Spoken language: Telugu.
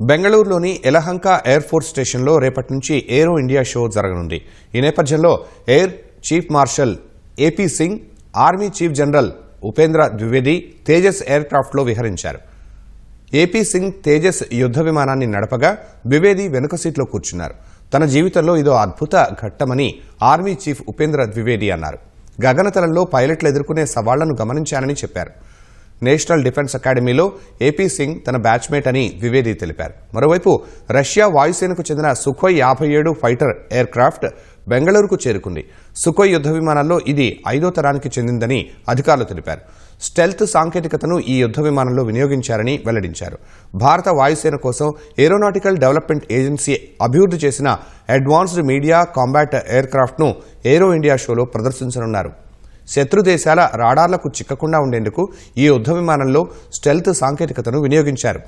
బెంగళూరులోని ఎలహంక ఎయిర్ ఫోర్స్ స్టేషన్లో రేపటి నుంచి ఏరో ఇండియా షో జరగనుంది. ఈ నేపథ్యంలో air chief marshal AP Singh army chief general Upendra Dwivedi Tejas air క్రాఫ్ట్లో విహరించారు. ఏపీ సింగ్ తేజస్ యుద్ధ విమానాన్ని నడపగా ద్వివేది వెనుక సీట్లో కూర్చున్నారు. తన జీవితంలో ఇదో అద్భుత ఘట్టమని ఆర్మీ చీఫ్ ఉపేంద్ర ద్వివేది అన్నారు. గగనతలంలో పైలట్లు ఎదుర్కొనే సవాళ్ళను గమనించానని చెప్పారు. నేషనల్ డిఫెన్స్ అకాడమీలో ఏపీ సింగ్ తన బ్యాచ్మేట్ అని ద్వివేది తెలిపారు. మరోవైపు రష్యా వాయుసేనకు చెందిన సుఖోయ్ యాభై ఏడు ఫైటర్ ఎయిర్క్రాఫ్ట్ బెంగళూరుకు చేరుకుంది. సుఖోయ్ యుద్ధ విమానాల్లో ఇది ఐదో తరానికి చెందిందని అధికారులు తెలిపారు. స్టెల్త్ సాంకేతికతను ఈ యుద్ధ విమానంలో వినియోగించారని వెల్లడించారు. భారత వాయుసేన కోసం ఏరోనాటికల్ డెవలప్మెంట్ ఏజెన్సీ అభివృద్ధి చేసిన అడ్వాన్స్డ్ మీడియా కాంబాట్ ఎయిర్క్రాఫ్ట్ను ఏరో ఇండియా షోలో ప్రదర్శించనున్నారు. శత్రు దేశాల రాడార్లకు చిక్కకుండా ఉండేందుకు ఈ యుద్ధ విమానంలో స్టెల్త్ సాంకేతికతను వినియోగించారు.